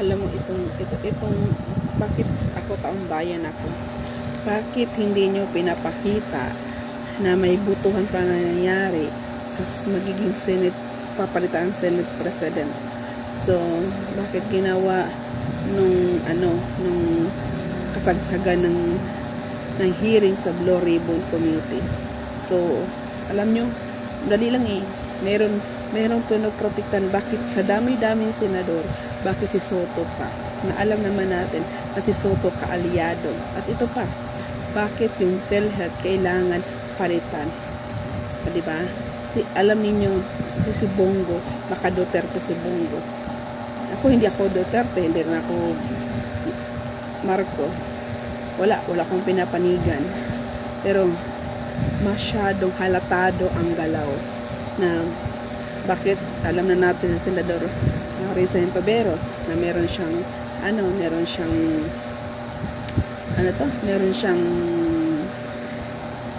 alam mo itong ito itong bakit ako taong bayan ako? Bakit hindi nyo pinapakita na may butuhan pa na nangyayari sa magiging Senate papalitan ang Senate President? So bakit ginawa nung ano nung kasagsagan ng ng hearing sa Blue Ribbon Committee? So alam nyo dali lang eh. Meron merong pinoprotektan bakit sa dami-daming senador bakit si Soto pa? Na alam naman natin na si Soto kaalyado. At ito pa bakit yung PhilHealth kailangan palitan? O, di ba? Si alam ninyo si, si Bongo maka Duterte si Bongo. Ako hindi ako Duterte hindi rin ako Marcos. Wala wala akong pinapanigan. Pero masyadong halatado ang galaw na bakit alam na natin si Senador uh, Risa Toberos na meron siyang ano, meron siyang ano to, meron siyang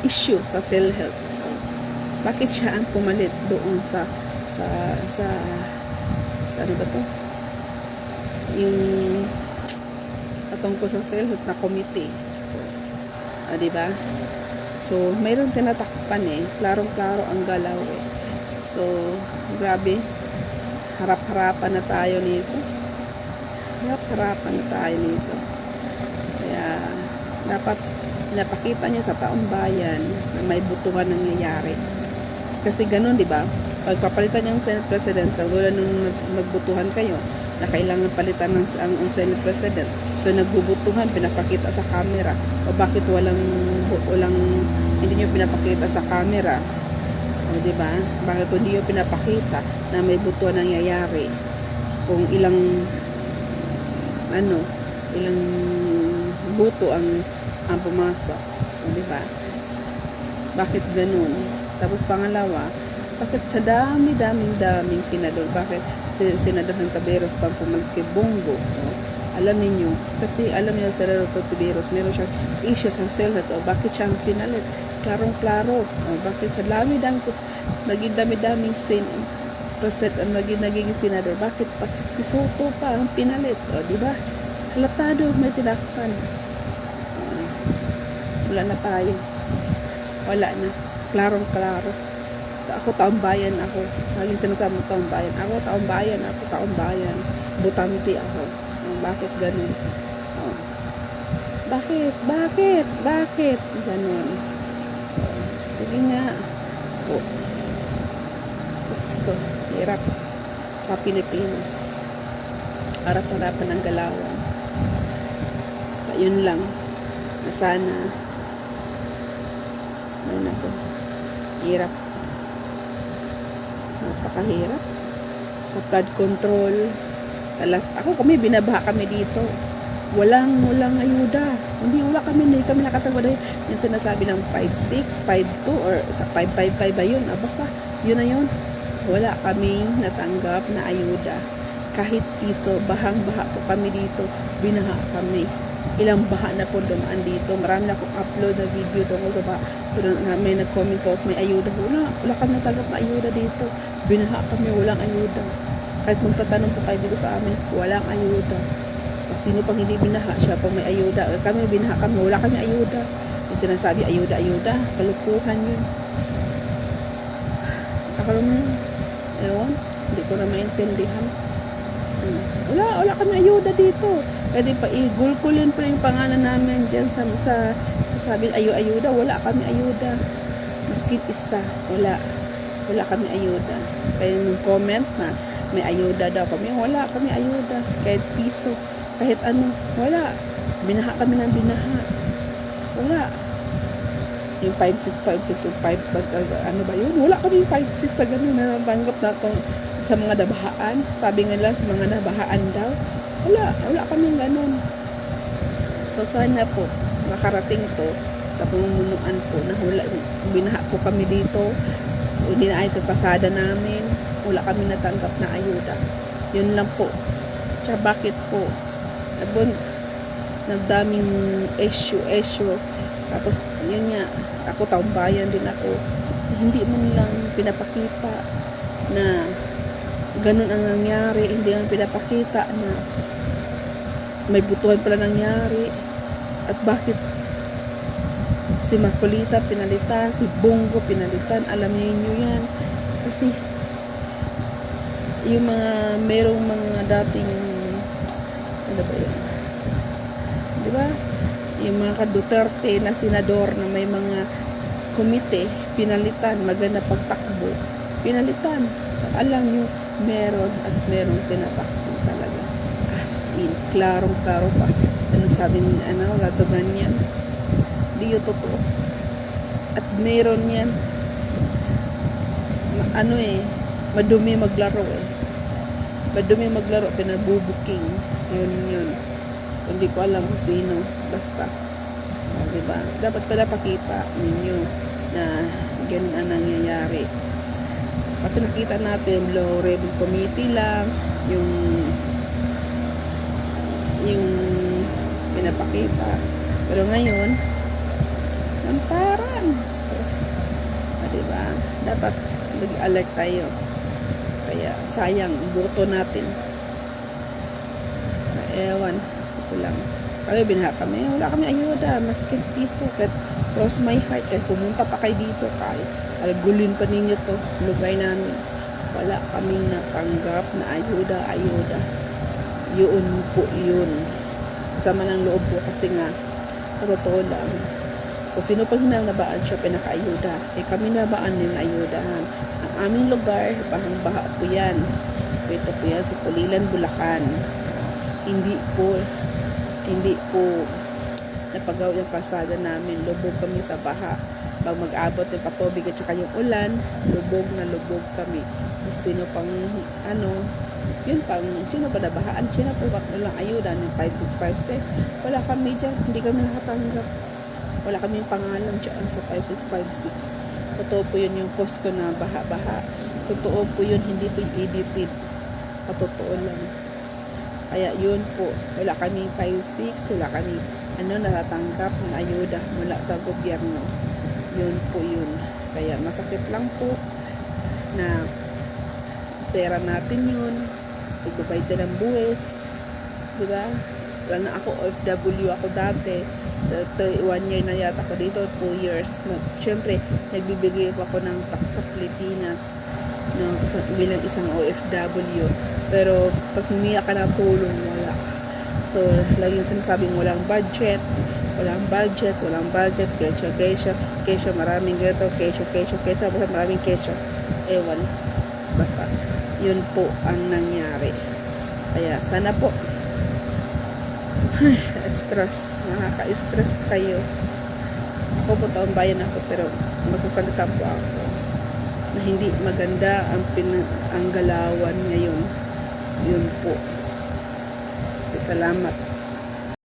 issue sa PhilHealth. Bakit siya ang pumalit doon sa sa sa sa ano ba to? Yung patungkol sa PhilHealth na committee. O, di ba? So, mayroon tinatakpan eh. Klarong-klaro ang galaw eh. So, grabe. Harap-harapan na tayo nito. Harap-harapan na tayo nito. Kaya, dapat napakita niya sa taong bayan na may butuhan nangyayari. Kasi ganun, di ba? Pagpapalitan yung Senate President, katulad nung nag- nagbutuhan kayo, na kailangan palitan ng ang, ang Senate President. So nagbubutuhan, pinapakita sa camera. O bakit walang walang hindi niyo pinapakita sa camera? O di ba? Bakit hindi niyo pinapakita na may butuhan nangyayari? Kung ilang ano, ilang buto ang ang pumasok. O ba? Bakit ganun? Tapos pangalawa, bakit sa dami-daming daming senador, bakit si Senador ng Taberos pang pumalit kay Bongo? no? Alam niyo kasi alam niyo sa Senador Taberos, meron siyang issue sa PhilHealth, o bakit siya ang pinalit? Klarong-klaro, o bakit sa dami-dami, kus- naging dami-daming sin, preset, ang naging, naging senador, bakit pa, si Soto pa ang pinalit, o di ba? Halatado, may tinakpan. Ah, wala na tayo. Wala na. Klarong-klaro. Sa ako taong bayan ako. Laging sinasabi mo taong bayan. Ako taong bayan, ako taong bayan. Butante ako. Bakit ganun? Oh. Bakit? Bakit? Bakit? Ganun. Sige nga. Oh. Sus ko. Hirap. Sa Pilipinas. Harap-harapan ng galawan. Yun lang. Na sana ay nako. Hirap. Napakahirap. Sa flood control. Sa. Ako kami, binabaha kami dito. Walang, walang ayuda. Hindi, wala kami, hindi kami nakatagwa dahil yung sinasabi ng 5'6", 5'2", or sa 5'5", ba yun? Ah, basta, yun na yun. Wala kaming natanggap na ayuda. Kahit piso, bahang-baha po kami dito. Binaha kami ilang baha na po dumaan dito. Marami na akong upload na video tungkol sa baha. Pero na, may nag-comment po, may ayuda. Wala, wala kami natanggap na ayuda dito. Binaha kami, walang ayuda. Kahit magtatanong po kayo dito sa amin, walang ayuda. O sino pang hindi binaha, siya pang may ayuda. O, kami binaha kami, wala kami ayuda. Yung sinasabi, ayuda, ayuda. Kalukuhan yun. Akala mo yun. Ewan, hindi ko na maintindihan. Hmm. Wala, wala kami ayuda dito. Pwede pa i-gulkulin pa yung pangalan namin dyan sa, sa, sa sabi, ayo ayuda. Wala kami ayuda. Maski isa, wala. Wala kami ayuda. Kaya yung comment na may ayuda daw kami, wala kami ayuda. Kahit piso, kahit ano, wala. Binaha kami ng binaha. Wala. Yung 5'6", 5'6", yung 5, bag, uh, ano ba yun? Wala kami yung 5'6", na gano'n na natanggap na to sa mga nabahaan. Sabi nga nila sa mga nabahaan daw. Wala, wala kaming ganun. So sana po, makarating to sa pamumunuan po na wala, binaha po kami dito, hindi naayos yung pasada namin, wala kami natanggap na ayuda. Yun lang po. Tsaka bakit po, nabon, nagdaming issue, issue, tapos yun nga, ako taong bayan din ako, hindi mo lang pinapakita na ganun ang nangyari, hindi ang pinapakita na may butuhan pala nangyari. At bakit si Makulita pinalitan, si Bongo pinalitan, alam niyo yan. Kasi yung mga merong mga dating ano ba yun? Di ba? Yung mga ka-Duterte na senador na may mga komite, pinalitan, maganda pagtakbo, pinalitan. Alam nyo, meron at merong tinatakbo talaga. As in, klarong-klaro pa. Ano sabi ni, ano, lato ganyan. Di yun totoo. At meron yan. Ano eh, madumi maglaro eh. Madumi maglaro, pinabubuking. Yun yun. Hindi ko alam kung sino. Basta. O, diba? Dapat pala pakita ninyo na ganun ang nangyayari. Kasi nakita natin, low level committee lang, yung yung pinapakita. Pero ngayon, lantaran. Sus. O, diba? Dapat mag-alert tayo. Kaya, sayang, buto natin. Ewan, ko lang. Kami binaha kami, wala kami ayuda, maskin piso, kahit cross my heart, kahit pumunta pa kayo dito, kahit algulin pa ninyo to, lugay namin. Wala kaming natanggap na ayuda, ayuda. Yun po yun. Sama ng loob po kasi nga, totoo lang, kung sino pang hinanabaan siya pinakaayuda, eh kami nabaan din ayudahan. Ang aming lugar, bahang baha po yan. Ito po yan sa Pulilan, Bulacan. Hindi po hindi po napagaw yung kalsada namin. Lubog kami sa baha. Pag mag-abot yung patubig at saka yung ulan, lubog na lubog kami. Kung sino pang, ano, yun pang, sino pa nabahaan? Sino bak lang ayuda ng 5656? Wala kami dyan. Hindi kami nakatanggap. Wala kaming pangalan dyan sa 5656. Totoo po yun yung post ko na baha-baha. Totoo po yun, hindi po yung edited. Patotoo lang. Kaya yun po, wala kami 5-6, wala kami ano, natatanggap ng ayuda mula sa gobyerno. Yun po yun. Kaya masakit lang po na pera natin yun. Igbabayad ka ng buwis. Di ba? Wala na ako, OFW ako dati. So, to, one year na yata ako dito, two years. Nag, Siyempre, nagbibigay pa ako ng tax sa Pilipinas no, isang, bilang isang OFW. Pero pag humiya ka ng tulong, wala. So, laging sinasabing walang budget, walang budget, walang budget, kesyo, kesyo, kesyo, maraming gato, kesyo, kesyo, kesyo, basta maraming kesyo. Ewan. Basta, yun po ang nangyari. Kaya, sana po, stress, nakaka-stress kayo. Ako po taong bayan ako, pero magsasalita po ako na hindi maganda ang, pina, ang galawan ngayon. Yun po. So, salamat.